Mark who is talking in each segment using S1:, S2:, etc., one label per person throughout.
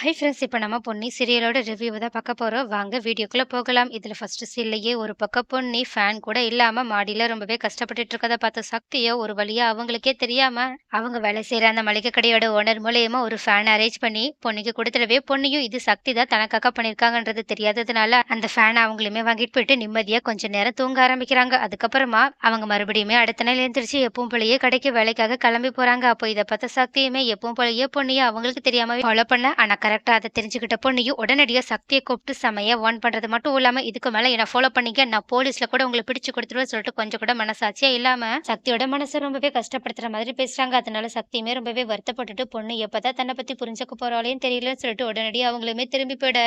S1: Hi friends இப்போ நம்ம பொன்னி சீரியலோட ரிவ்யூவை தான் பார்க்க போகிறோம் வாங்க வீடியோக்குள்ளே போகலாம். இதில் ஃபஸ்ட்டு சீன்லையே ஒரு பக்கம் பொன்னி ஃபேன் கூட இல்லாமல் மாடியில் ரொம்பவே கஷ்டப்பட்டுட்டு இருக்கதை பார்த்த சக்தியோ ஒரு வழியாக அவங்களுக்கே தெரியாமல் அவங்க வேலை செய்கிற அந்த மளிகை கடையோட ஓனர் மூலயமா ஒரு ஃபேன் அரேஞ்ச் பண்ணி பொண்ணுக்கு கொடுத்துடவே பொண்ணையும் இது சக்தி தான் தனக்காக பண்ணியிருக்காங்கன்றது தெரியாததுனால அந்த ஃபேனை அவங்களுமே வாங்கிட்டு போயிட்டு நிம்மதியாக கொஞ்ச நேரம் தூங்க ஆரம்பிக்கிறாங்க. அதுக்கப்புறமா அவங்க மறுபடியுமே அடுத்த நாள் எழுந்திரிச்சு எப்பவும் போலயே கடைக்கு வேலைக்காக கிளம்பி போகிறாங்க அப்போ இதை பார்த்த சக்தியுமே எப்பவும் போலயே பொண்ணையும் அவங்களுக்கு தெரியாமல் ஃபாலோ பண்ண ஆனால் கரெக்டாக அதை தெரிஞ்சுக்கிட்ட பொண்ணையும் உடனடியாக சக்தியை கூப்பிட்டு செமையை வார்ன் பண்ணுறது மட்டும் இல்லாமல் இதுக்கு மேலே என்னை ஃபாலோ பண்ணிக்க நான் போலீஸில் கூட உங்களை பிடிச்சு கொடுத்துருவேன் சொல்லிட்டு கொஞ்சம் கூட மனசாட்சியாக இல்லாமல் சக்தியோட மனசை ரொம்பவே கஷ்டப்படுத்துகிற மாதிரி பேசுகிறாங்க அதனால சக்தியுமே ரொம்பவே வருத்தப்பட்டுட்டு பொண்ணு எப்போ தான் தன்னை பற்றி புரிஞ்சுக்க போறாளேன்னு தெரியலன்னு சொல்லிட்டு உடனடியாக அவங்களுமே திரும்பி போயிட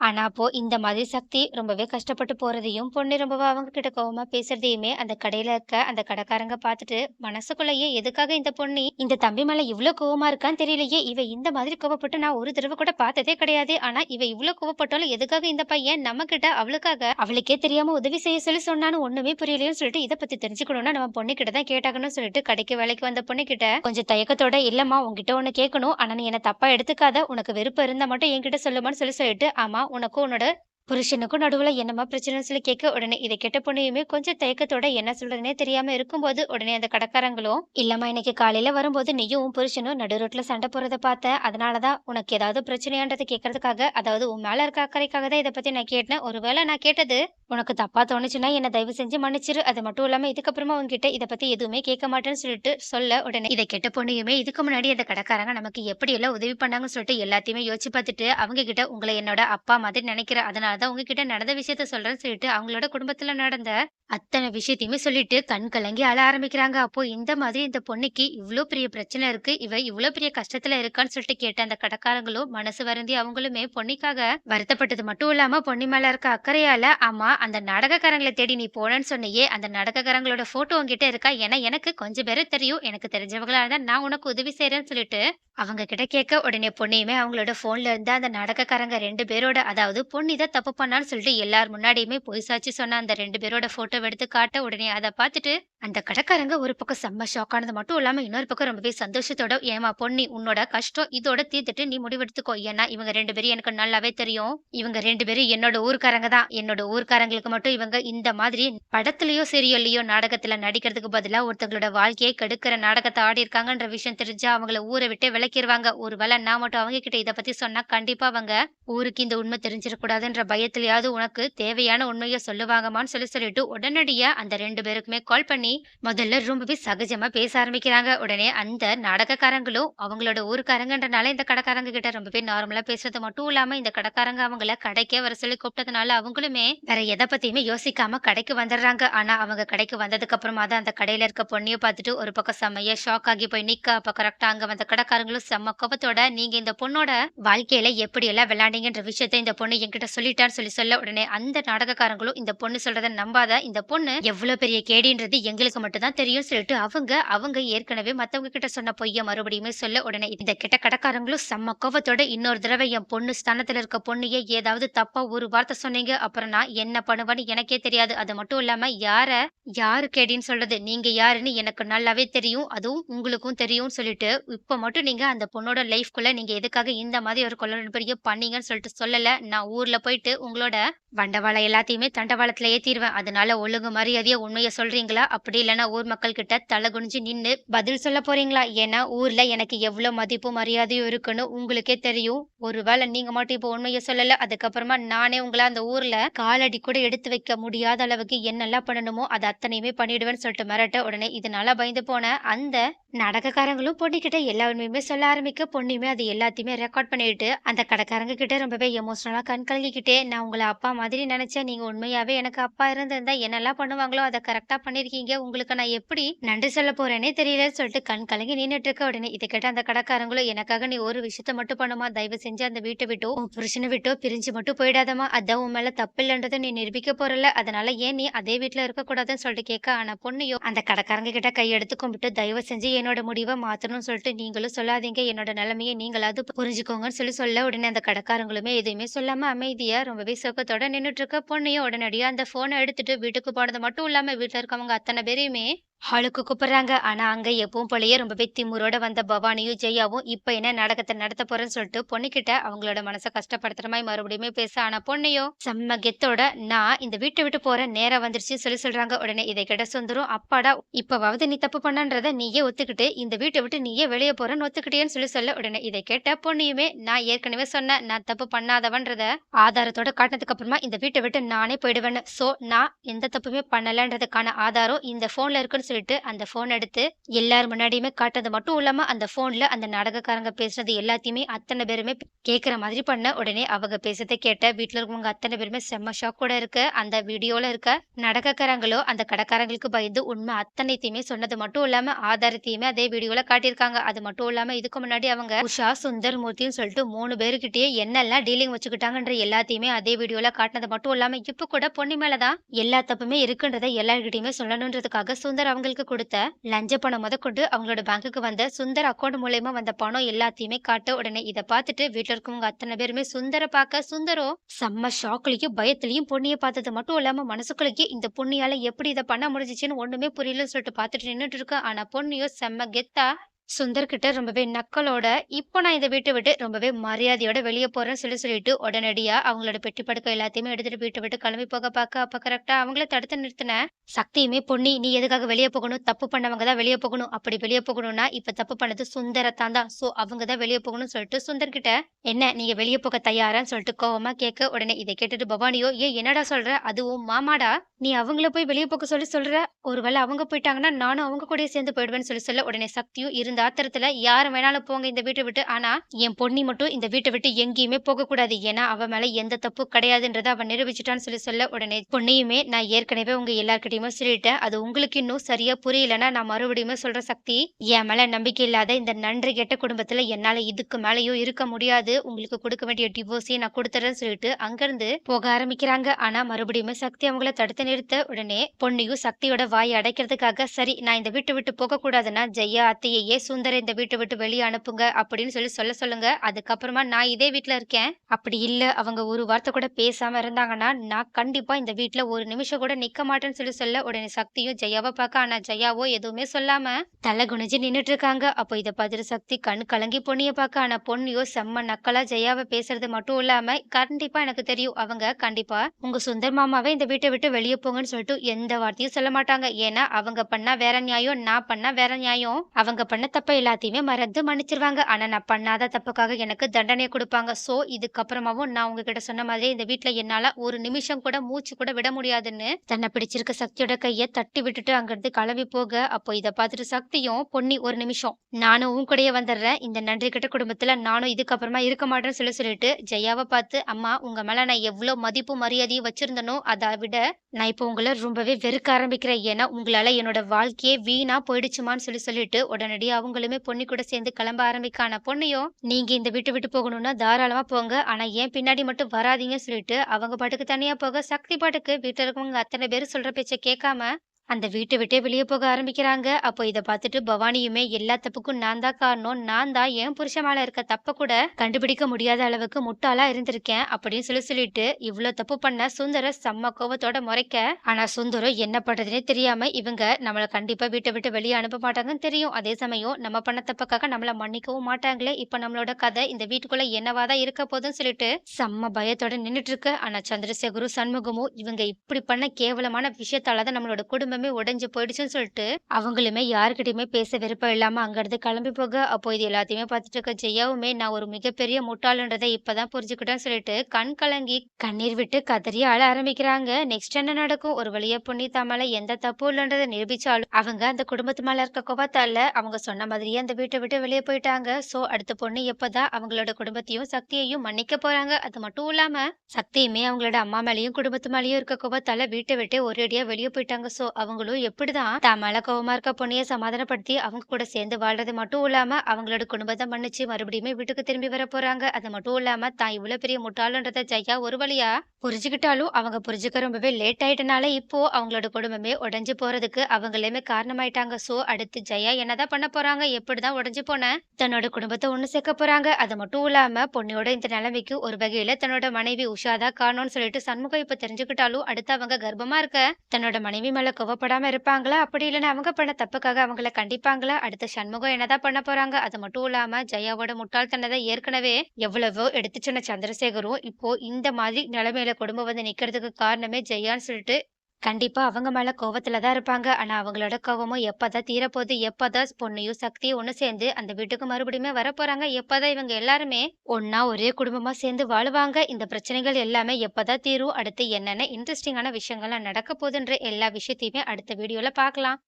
S1: ஆனால் அப்போது இந்த மாதிரி சக்தி ரொம்பவே கஷ்டப்பட்டு போகிறதையும் பொண்ணு ரொம்பவே அவங்க கிட்ட கோவமா பேசுறதையுமே அந்த கடையில் இருக்க அந்த கடைக்காரங்க பார்த்துட்டு மனசுக்குள்ளேயே எதுக்காக இந்த பொண்ணு இந்த தம்பி மேலே இவ்வளோ கோவமாக இருக்கான்னு தெரியலையே இவ இந்த மாதிரி கோவப்பட்டு நான் ஒரு தடவை கூட பார்த்ததே கிடையாது. ஆனால் இவ இவ்வளோ கோவப்பட்டாலும் எதுக்காக இந்த பையன் நம்ம கிட்ட அவளுக்காக அவளுக்கே தெரியாமல் உதவி செய்ய சொல்லி சொன்னான்னு ஒன்றுமே புரியலையுன்னு சொல்லிட்டு இதை பற்றி தெரிஞ்சுக்கணும்னா நம்ம பொண்ணு கிட்ட தான் கேட்டாங்கன்னு சொல்லிட்டு கடைக்கு வேலைக்கு வந்த பொண்ணு கிட்ட கொஞ்சம் தயக்கத்தோட இல்லைம்மா உங்ககிட்ட ஒன்று கேட்கணும். ஆனால் நீ என்னை தப்பாக எடுத்துக்காத. உனக்கு விருப்பம் இருந்தால் மட்டும் என்கிட்ட சொல்லுமான்னு சொல்லி சொல்லிட்டு ஆமா உனக்கும் உன்னோட புருஷனுக்கும் நடுவுல என்னமா பிரச்சனைன்னு சொல்லி கேட்க உடனே இதை கெட்ட பொண்ணையுமே கொஞ்சம் தயக்கத்தோட என்ன சொல்றதுனே தெரியாம இருக்கும்போது உடனே அந்த கடக்காரங்களும் இல்லம்மா இன்னைக்கு காலையில வரும்போது நீயும் புருஷனும் நடு ரோட்ல சண்டை போறதை பார்த்த அதனாலதான் உனக்கு ஏதாவது பிரச்சனையான்றதை கேட்கறதுக்காக அதாவது உன் மேல இருக்க அக்கறைக்காக தான் இதை பத்தி நான் கேட்டேன். ஒருவேளை நான் கேட்டது உனக்கு தப்பா தோணுச்சுன்னா என்ன தயவு செஞ்சு மன்னிச்சிரு. அது மட்டும் இல்லாம இதுக்கப்புறமா உங்ககிட்ட இதை பத்தி எதுவுமே கேட்க மாட்டேன்னு சொல்லிட்டு சொல்ல உடனே இதை கெட்ட பொண்ணையுமே இதுக்கு முன்னாடி அந்த கடைக்காரங்க நமக்கு எப்படி எல்லாம் உதவி பண்ணாங்கன்னு சொல்லிட்டு எல்லாத்தையுமே யோசிச்சு பார்த்துட்டு அவங்க கிட்ட உங்களை என்னோட அப்பா மாதிரி நினைக்கிறேன் அதான் உங்ககிட்ட நடந்த விஷயத்த சொல்றேன்னு சொல்லிட்டு அவங்களோட குடும்பத்துல நடந்த அத்தனை விஷயத்தையுமே சொல்லிட்டு கண் கலங்கி அழ ஆரம்பிக்கிறாங்க. அப்போ இந்த மாதிரி இந்த பொண்ணுக்கு இவ்ளோ பெரிய பிரச்சனை இருக்கு. இவ இவ்ளோ பெரிய கஷ்டத்துல இருக்கான்னு சொல்லிட்டு கேட்ட அந்த கடைக்காரங்களும் மனசு வருந்தி அவங்களுமே பொண்ணிக்காக வருத்தப்பட்டது மட்டும் இல்லாம பொன்னி மேல இருக்க அக்கறையால ஆமா அந்த நாடகக்காரங்களை தேடி நீ போனேன்னு சொன்னியே அந்த நாடகக்காரங்களோட போட்டோ உங்ககிட்ட இருக்கா? ஏன்னா எனக்கு கொஞ்சம் பேரு தெரியும். எனக்கு தெரிஞ்சவங்களா இருந்தா நான் உனக்கு உதவி செய்யறேன்னு சொல்லிட்டு அவங்க கிட்ட கேட்க உடனே பொண்ணையுமே அவங்களோட போன்ல இருந்து அந்த நாடகக்காரங்க ரெண்டு பேரோட அதாவது பொண்ணு தான் தப்பு பண்ணான்னு சொல்லிட்டு எல்லார் முன்னாடியுமே பொய் சாட்சி சொன்ன அந்த ரெண்டு பேரோட போட்டோ எடுத்து காட்ட உடனே அதை பார்த்துட்டு அந்த கடைக்காரங்க ஒரு பக்கம் செம்ம ஷாக் ஆனது மட்டும் இல்லாம இன்னொரு பக்கம் ரொம்பவே சந்தோஷத்தோட ஏமா பொண்ணி உன்னோட கஷ்டம் இதோட தீர்த்துட்டு நீ முடிவெடுத்துக்கோ. ஏன்னா இவங்க ரெண்டு பேரும் எனக்கு நல்லாவே தெரியும். இவங்க ரெண்டு பேரும் என்னோட ஊர்க்காரங்க தான். என்னோட ஊர்க்காரங்களுக்கு மட்டும் இவங்க இந்த மாதிரி படத்துலயோ சீரியல்லையோ நாடகத்துல நடிக்கிறதுக்கு பதிலா ஒருத்தங்களோட வாழ்க்கையை கெடுக்கிற நாடகத்தை ஆடி இருக்காங்கன்ற விஷயம் தெரிஞ்சா அவங்கள ஊரை விட்டு விளக்கிடுவாங்க ஒருவேளை நான் மட்டும் அவங்க கிட்ட இதை பத்தி சொன்னா கண்டிப்பா அவங்க ஊருக்கு இந்த உண்மை தெரிஞ்சிடக்கூடாதுன்ற பயத்திலயாவது உனக்கு தேவையான உண்மையை சொல்லுவாங்கம்மான்னு சொல்லி சொல்லிட்டு உடனடியா அந்த ரெண்டு பேருக்குமே கால் பண்ணி முதல்ல ரொம்பவே சகஜமா பேச ஆரம்பிக்கிறாங்க. உடனே அந்த நாடகக்காரங்களும் அவங்களோட ஊருக்காரங்கன்றனால இந்த கடைக்காரங்க கிட்ட ரொம்பவே நார்மலா பேசுறது மட்டும் இல்லாம இந்த கடைக்காரங்க அவங்கள கடைக்கே வர சொல்லி கூப்பிட்டதுனால அவங்களுமே வேற எதை பத்தியுமே யோசிக்காம கடைக்கு வந்துடுறாங்க. ஆனா அவங்க கடைக்கு வந்ததுக்கு அப்புறமா தான் அந்த கடையில இருக்க பொண்ணையை பார்த்துட்டு ஒரு பக்கம் செம்மையா ஷாக் ஆகி போய் நிக்க. அப்ப கரெக்டா அங்க வந்த கடைக்காரங்களும் செம்ம கோபத்தோட நீங்க இந்த பொண்ணோட வாழ்க்கையில எப்படி எல்லாம் விளையாண்டீங்கன்ற விஷயத்த இந்த பொண்ணு என்கிட்ட சொல்லிட்டான்னு சொல்லி சொல்ல உடனே அந்த நாடகக்காரங்களும் இந்த பொண்ணு சொல்றத நம்பாத இந்த பொண்ணு எவ்வளவு பெரிய கேடின்றது எங்களுக்கு மட்டும் தான் தெரியும் சொல்லிட்டு அவங்க அவங்க ஏற்கனவே மத்தவங்க கிட்ட சொன்ன பொய்ய மறுபடியுமே சொல்ல உடனே இந்த கிட்ட கடக்காரங்களும் செம்ம கோபத்தோட இன்னொரு தடவை என் பொண்ணு ஸ்தானத்துல இருக்க பொண்ணையே ஏதாவது தப்பா ஒரு வார்த்தை சொன்னீங்க அப்புறம் நான் என்ன பண்ணுவேன்னு எனக்கே தெரியாது. அது மட்டும் இல்லாம யார யாரு கேடின்னு சொல்றது? நீங்க யாருன்னு எனக்கு நல்லாவே தெரியும். அதுவும் உங்களுக்கும் தெரியும் சொல்லிட்டு இப்ப மட்டும் நீங்க அந்த பொண்ணோட லைஃப்குள்ள நீங்க எதுக்காக இந்த மாதிரி ஒரு கொள்ள பெரிய பண்ணீங்கன்னு சொல்லிட்டு சொல்லல. நான் ஊர்ல போயிட்டு உங்களோட வண்டவாளம் எல்லாத்தையுமே தண்டவாளத்துல ஏத்திடுவேன் அதனால ஒழுங்கு மரியாதையை உண்மையை சொல்றீங்களா? அப்படி இல்லைன்னா ஊர் மக்கள் கிட்ட தலை குனிஞ்சு நின்று பதில் சொல்ல போறீங்களா? ஏன்னா ஊர்ல எனக்கு எவ்வளவு மதிப்பு மரியாதையும் இருக்குன்னு உங்களுக்கே தெரியும். ஒருவேளை நீங்க மட்டும் இப்போ உண்மையை சொல்லல அதுக்கப்புறமா நானே உங்களை அந்த ஊர்ல காலடி கூட எடுத்து வைக்க முடியாத அளவுக்கு என்னெல்லாம் பண்ணணுமோ அது அத்தனையுமே பண்ணிடுவேன்னு சொல்லிட்டு மிரட்ட உடனே இதனால பயந்து போன அந்த நடக்கக்காரங்களும் பொண்ணுகிட்ட எல்லா உண்மையுமே சொல்ல ஆரம்பிக்க பொண்ணுமே அது எல்லாத்தையுமே ரெக்கார்ட் பண்ணிட்டு அந்த கடைக்காரங்க கிட்ட ரொம்பவே எமோஷனலா கண் கலங்கிக்கிட்டே நான் உங்களை அப்பா மாதிரி நினைச்சேன். நீங்க உண்மையாவே எனக்கு அப்பா இருந்திருந்தா என்னெல்லாம் பண்ணுவாங்களோ அதை கரெக்டா பண்ணிருக்கீங்க. உங்களுக்கு நான் எப்படி நன்றி சொல்ல போறேனே தெரியலன்னு சொல்லிட்டு கண் கலங்கி நின்றுட்டு இருக்க உடனே இதை கேட்ட அந்த கடைக்காரங்களும் எனக்காக நீ ஒரு விஷயத்த மட்டும் பண்ணுமா? தயவு செஞ்சு அந்த வீட்டை விட்டோ உன் புருஷனை விட்டோ பிரிஞ்சு மட்டும் போயிடாதமா அதான் உன் மேல தப்பு இல்லைன்றதை நீ நிரூபிக்க போறல அதனால ஏன் நீ அதே வீட்டுல இருக்க கூடாதுன்னு சொல்லிட்டு கேட்க ஆனா பொண்ணையோ? அந்த கடைக்காரங்க கிட்ட கையெடுத்து கும்பிட்டு தயவு செஞ்சு என்னோட முடிவை மாத்தணும்னு சொல்லிட்டு நீங்களும் சொல்லாதீங்க. என்னோட நிலைமையை நீங்களாவது புரிஞ்சுக்கோங்கன்னு சொல்லி சொல்ல உடனே அந்த கடைக்காரங்களுமே எதுவுமே சொல்லாம அமைதியா ரொம்பவே சோகத்தோட நின்றுட்டு இருக்க பொண்ணையும் உடனடியாக அந்த ஃபோனை எடுத்துட்டு வீட்டுக்கு போனது மட்டும் இல்லாமல் வீட்டில் இருக்கவங்க அத்தனை பேரையுமே ஹாலுக்கு கூப்பிடுறாங்க. ஆனா, அங்க எப்பவும் போலயே ரொம்பவே திமுரோட வந்த பவானியும், ஜெயாவும் இப்ப என்ன நாடகத்தை நடத்த போறேன்னு சொல்லிட்டு பொண்ணுகிட்ட அவங்களோட மனசை கஷ்டப்படுத்துறமாய் மறுபடியுமே பேச, ஆனா பொண்ணையோ செம்ம கெத்தோட நான் இந்த வீட்டை விட்டு போறேன் நேரம் வந்துருச்சு சொல்லி சொல்றாங்க. உடனே இதை கிட்ட சுந்தரம், அப்பாடா இப்பவாவது நீ தப்பு பண்ணன்றத நீயே ஒத்துக்கிட்டு இந்த வீட்டை விட்டு நீயே வெளியே போறன்னு ஒத்துக்கிட்டேன்னு சொல்லி சொல்ல, உடனே இதை கேட்ட பொண்ணையுமே நான் ஏற்கனவே சொன்னேன் நான் தப்பு பண்ணாதவன்றத ஆதாரத்தோட காட்டினதுக்கு அப்புறமா இந்த வீட்டை விட்டு நானே போயிடுவேன்னு. சோ நான் எந்த தப்புமே பண்ணலன்றதுக்கான ஆதாரம் இந்த போன்ல இருக்குன்னு சொல்லிட்டு அந்த ஃபோன் எடுத்து எல்லார் முன்னாடியுமே காட்டுறது மட்டும் இல்லாம அந்த ஃபோன்ல அந்த நாடகக்காரங்க பேசுனது எல்லாத்தையுமே அத்தனை பேருமே கேட்குற மாதிரி பண்ண உடனே அவங்க பேசுறத கேட்ட வீட்டில் இருக்கவங்க அத்தனை பேருமே செம்ம ஷாக்கோட இருக்க. அந்த வீடியோல இருக்க நாடகக்காரங்களோ அந்த கடைக்காரங்களுக்கு பயந்து உண்மை அத்தனைத்தையுமே சொன்னது மட்டும் இல்லாம ஆதாரத்தையுமே அதே வீடியோல காட்டியிருக்காங்க. அது மட்டும் இல்லாம இதுக்கு முன்னாடி அவங்க உஷா சுந்தர் மூர்த்தின்னு சொல்லிட்டு மூணு பேருக்கிட்டயே என்னெல்லாம் டீலிங் வச்சுக்கிட்டாங்கன்ற எல்லாத்தையுமே அதே வீடியோல காட்டினது மட்டும் இல்லாம இப்ப கூட பொண்ணு மேலதான் எல்லா தப்புமே இருக்குன்றதை எல்லார்கிட்டயுமே சொல்லணுன்றதுக்காக சுந்தர் அவங்களுக்கு கொடுத்த லஞ்ச பணம் முதற்கொண்டு அவங்களோட பேங்க்குக்கு வந்த சுந்தர் அக்கௌண்ட் மூலயமா வந்த பணம் எல்லாத்தையுமே காட்ட உடனே இதை பார்த்துட்டு வீட்டில் இருக்கவங்க அத்தனை பேருமே சுந்தர பார்க்க சுந்தரம் செம்ம ஷாக்லயும் பயத்திலையும் பொண்ணிய பார்த்தது மட்டும் இல்லாம மனசுக்குள்ளேயே இந்த பொண்ணியால எப்படி இதை பண்ண முடிஞ்சிச்சுன்னு ஒண்ணுமே புரியலன்னு சொல்லிட்டு பார்த்துட்டு நின்றுட்டு இருக்கு. ஆனா பொண்ணியோ செம்ம கெத்தா சுந்தர் கிட்ட ரொம்பவே நக்கலோட இப்போ நான் இந்த வீட்டை விட்டு ரொம்பவே மரியாதையோட வெளியே போறேன்னு சொல்லி சொல்லிட்டு உடனடியா அவங்களோட பெட்டி படுக்கை எல்லாத்தையுமே எடுத்துட்டு வீட்டை விட்டு கிளம்பி போக பார்க்க அப்ப கரெக்டா அவங்கள தடுத்து நிறுத்தினேன் சக்தியுமே பொன்னி நீ எதுக்காக வெளியே போகணும்? தப்பு பண்ணவங்க தான் வெளியே போகணும். அப்படி வெளியே போகணும்னா இப்ப தப்பு பண்ணது சுந்தரத்தான் தான். சோ அவங்க தான் வெளியே போகணும்னு சொல்லிட்டு சுந்தர் கிட்ட என்ன நீங்க வெளியே போக தயாரான்னு சொல்லிட்டு கோவமா கேட்க உடனே இதை கேட்டுட்டு பவானியோ ஏன் என்னடா சொல்ற? அதுவும் மாமாடா? நீ அவங்கள போய் வெளியே போக சொல்லி சொல்ற? ஒருவேளை அவங்க போயிட்டாங்கன்னா நானும் அவங்க கூட சேர்ந்து போயிடுவேன்னு சொல்லி சொல்ல உடனே சக்தியும் இருந்த ஆத்திரத்துல யாரு வேணாலும் போங்க இந்த வீட்டை விட்டு. ஆனா என் பொண்ணி மட்டும் இந்த வீட்டை விட்டு எங்கேயுமே போக கூடாது ஏன்னா அவ மேல எந்த தப்பு கிடையாதுன்றத அவன் நிரூபிச்சிட்டான்னு சொல்லி சொல்ல உடனே பொண்ணையுமே நான் ஏற்கனவே உங்க எல்லார்கிட்டயுமே சொல்லிட்டேன். அது உங்களுக்கு இன்னும் சரியா புரியலன்னா நான் மறுபடியுமே சொல்ற சக்தி என் மேல நம்பிக்கை இல்லாத இந்த நன்றி கெட்ட குடும்பத்துல என்னால இதுக்கு மேலயும் இருக்க முடியாது. உங்களுக்கு கொடுக்க வேண்டிய டிவோர்ஸையும் நான் கொடுத்துறேன்னு சொல்லிட்டு அங்கிருந்து போக ஆரம்பிக்கிறாங்க. ஆனா மறுபடியுமே சக்தி அவங்கள தடுத்து நிறுத்த உடனே பொன்னியும் சக்தியோட வாயை அடைக்கிறதுக்காக சரி நான் இந்த வீட்டை விட்டு போக கூடாதுன்னா ஜெயா அத்தையே சுந்தர இந்த வீட்டை விட்டு வெளியே அனுப்புங்க அப்படின்னு சொல்லி சொல்ல சொல்லுங்க. அதுக்கப்புறமா நான் இதே வீட்டில் இருக்கேன். அப்படி இல்ல அவங்க ஒரு வார்த்தை கூட பேசாம இருந்தாங்கன்னா நான் கண்டிப்பா இந்த வீட்டில் ஒரு நிமிஷம் கூட நிக்க மாட்டேன்னு சொல்லி சொல்ல உடனே சக்தியும் ஜெயாவை பார்க்க. ஆனா ஜெயாவோ எதுவுமே சொல்லாம தலை குனிஞ்சு நின்றுட்டு இருக்காங்க. அப்போ இதை பார்த்துட்டு சக்தி கண் கலங்கி பொண்ணிய பார்க்க. ஆனா பொண்ணியோ செம்ம நக்கலா ஜெயாவை பேசுறது மட்டும் இல்லாம கண்டிப்பா எனக்கு தெரியும் அவங்க கண்டிப்பா உங்க சுந்தர் மாமாவே இந்த வீட்டை விட்டு வெளியே போங்கன்னு சொல்லிட்டு எந்த வார்த்தையும் சொல்ல மாட்டாங்க. ஏன்னா அவங்க பண்ணா வேற நியாயம் நான் பண்ணா வேற நியாயம். அவங்க பண்ண தப்பை எல்லாத்தையுமே மறந்து மன்னிச்சிருவாங்க. ஆனால் நான் பண்ணாத தப்புக்காக எனக்கு தண்டனை கொடுப்பாங்க. ஸோ இதுக்கப்புறமாவும் நான் உங்ககிட்ட சொன்ன மாதிரி இந்த வீட்டில் என்னால் ஒரு நிமிஷம் கூட மூச்சு கூட விட முடியாதுன்னு தன்னை பிடிச்சிருக்க சக்தியோட கையை தட்டி விட்டுட்டு அங்கிருந்து கிளம்பி போக. அப்போ இதை பார்த்துட்டு சக்தியும் பொன்னி ஒரு நிமிஷம் நானும் உன் கூடயே வந்துடுறேன். இந்த நன்றி கிட்ட குடும்பத்தில் நானும் இதுக்கப்புறமா இருக்க மாட்டேன்னு சொல்லி சொல்லிட்டு ஜெயாவை பார்த்து அம்மா உங்க மேல நான் எவ்வளோ மதிப்பு மரியாதையும் வச்சிருந்தனோ அதை விட நான் இப்போ உங்களை ரொம்பவே வெறுக்க ஆரம்பிக்கிறேன். ஏன்னா உங்களால என்னோட வாழ்க்கையே வீணா போயிடுச்சுமான்னு சொல்லி சொல்லிட்டு உடனடியாக அவங்களுமே பொன்னி கூட சேர்ந்து கிளம்ப ஆரம்பிக்கான பொண்ணையும் நீங்க இந்த விட்டு விட்டு போகணும்னா தாராளமா போங்க. ஆனா ஏன் பின்னாடி மட்டும் வராதீங்கன்னு சொல்லிட்டு அவங்க பாட்டுக்கு தனியா போக சக்தி பாட்டுக்கு வீட்டுல இருக்கவங்க அத்தனை பேர் சொல்ற பேச்ச கேட்காம அந்த வீட்டை விட்டே வெளியே போக ஆரம்பிக்கிறாங்க. அப்போ இதை பார்த்துட்டு பவானியுமே எல்லா தப்புக்கும் நான் தான் காரணம். நான் தான் என் புருஷன் மேல இருக்க தப்ப கூட கண்டுபிடிக்க முடியாத அளவுக்கு முட்டாளா இருந்திருக்கேன் அப்படின்னு சொல்லி சொல்லிட்டு இவ்வளவு தப்பு பண்ண சுந்தர செம்ம கோவத்தோட முறைக்க. ஆனா சுந்தரம் என்ன பண்றதுனே தெரியாம இவங்க நம்மள கண்டிப்பா வீட்டை விட்டு வெளியே அனுப்ப மாட்டாங்கன்னு தெரியும். அதே சமயம் நம்ம பண்ண தப்புக்காக நம்மள மன்னிக்கவும் மாட்டாங்களே. இப்ப நம்மளோட கதை இந்த வீட்டுக்குள்ள என்னவாதான் இருக்க போதுன்னு சொல்லிட்டு செம்ம பயத்தோட நின்றுட்டு இருக்கு. ஆனா சந்திரசேகரும் சண்முகமும் இவங்க இப்படி பண்ண கேவலமான விஷயத்தாலதான் நம்மளோட குடும்பம் உடைஞ்சு போயிடுச்சுன்னு சொல்லிட்டு அவங்களுமே யாருக்கிட்டையுமே பேச விருப்பம் இல்லாம அங்கிருந்து கிளம்பி போக அப்போ இது எல்லாத்தையுமே பார்த்துட்டு இருக்க ஜெயாவுமே நான் ஒரு மிகப்பெரிய முட்டாளுன்றதை இப்பதான் புரிஞ்சுக்கிட்டேன்னு சொல்லிட்டு கண் கலங்கி கண்ணீர் விட்டு கதறி அழ ஆரம்பிக்கிறாங்க. நெக்ஸ்ட் என்ன நடக்கும்? ஒரு வழியா புண்ணிதா மேல எந்த தப்பு இல்லைன்றதை நிரூபிச்சாலும் அவங்க அந்த குடும்பத்து மேல இருக்க கோபத்தால அவங்க சொன்ன மாதிரியே அந்த வீட்டை விட்டு வெளியே போயிட்டாங்க. சோ அடுத்த பொண்ணு எப்பதான் அவங்களோட குடும்பத்தையும் சக்தியையும் மன்னிக்க போறாங்க? அது மட்டும் இல்லாம சக்தியுமே அவங்களோட அம்மா மேலயும் குடும்பத்து மேலயும் இருக்க கோபத்தால வீட்டை விட்டு ஒரேடியா வெளியே போயிட்டாங்க. சோ அவங்களும் எப்படிதான் தான் மேல கோவமா இருக்க பொண்ணைய சமாதானப்படுத்தி அவங்க கூட சேர்ந்து வாழ்றது மட்டும் இல்லாம அவங்களோட குடும்பத்தை மன்னிச்சு மறுபடியுமே வீட்டுக்கு திரும்பி வர போறாங்க. அது மட்டும் இல்லாம தான் இவ்வளவு பெரிய முட்டாளுன்றத ஜெயா ஒரு வழியா புரிஞ்சுக்கிட்டாலும் அவங்க புரிஞ்சுக்க ரொம்பவே லேட் ஆயிட்டனால இப்போ அவங்களோட குடும்பமே உடஞ்சு போறதுக்கு அவங்களையுமே காரணமாயிட்டாங்க. சோ அடுத்து ஜெயா என்னதான் பண்ண போறாங்க எப்படிதான் உடஞ்சு போன தன்னோட குடும்பத்தை ஒண்ணு சேர்க்க போறாங்க. அது மட்டும் இல்லாம பொண்ணியோட இந்த நிலைமைக்கு ஒரு வகையில தன்னோட மனைவி உஷாதா காணோம்னு சொல்லிட்டு சண்முகம் இப்ப தெரிஞ்சுக்கிட்டாலும் அடுத்து அவங்க கர்ப்பமா இருக்க தன்னோட மனைவி மேல கோவ கோவப்படாம இருப்பாங்களா? அப்படி இல்லைன்னா அவங்க பண்ண தப்புக்காக அவங்கள கண்டிப்பாங்களா? அடுத்து சண்முகம் என்னதான் பண்ண போறாங்க? அது மட்டும் இல்லாம ஜெயாவோட முட்டாள்தனதை ஏற்கனவே எவ்வளவோ எடுத்து சொன்ன சந்திரசேகரும், இப்போ இந்த மாதிரி நிலைமையில குடும்பம் வந்து நிக்கிறதுக்கு காரணமே ஜெயான்னு சொல்லிட்டு கண்டிப்பா அவங்க மேல கோவத்துல தான் இருப்பாங்க. ஆனா அவங்களோட கோவமும் எப்பதான் தீரப்போகுது? எப்பதான் பொண்ணையும் சக்தியும் ஒண்ணு சேர்ந்து அந்த வீட்டுக்கு மறுபடியுமே வரப்போறாங்க? எப்பதான் இவங்க எல்லாருமே ஒன்னா ஒரே குடும்பமா சேர்ந்து வாழ்வாங்க இந்த பிரச்சனைகள் எல்லாமே எப்பதான் தீரும்? அடுத்து என்னென்ன இன்ட்ரெஸ்டிங்கான விஷயங்கள்லாம் நடக்க போகுதுன்ற எல்லா விஷயத்தையுமே அடுத்த வீடியோல பார்க்கலாம்.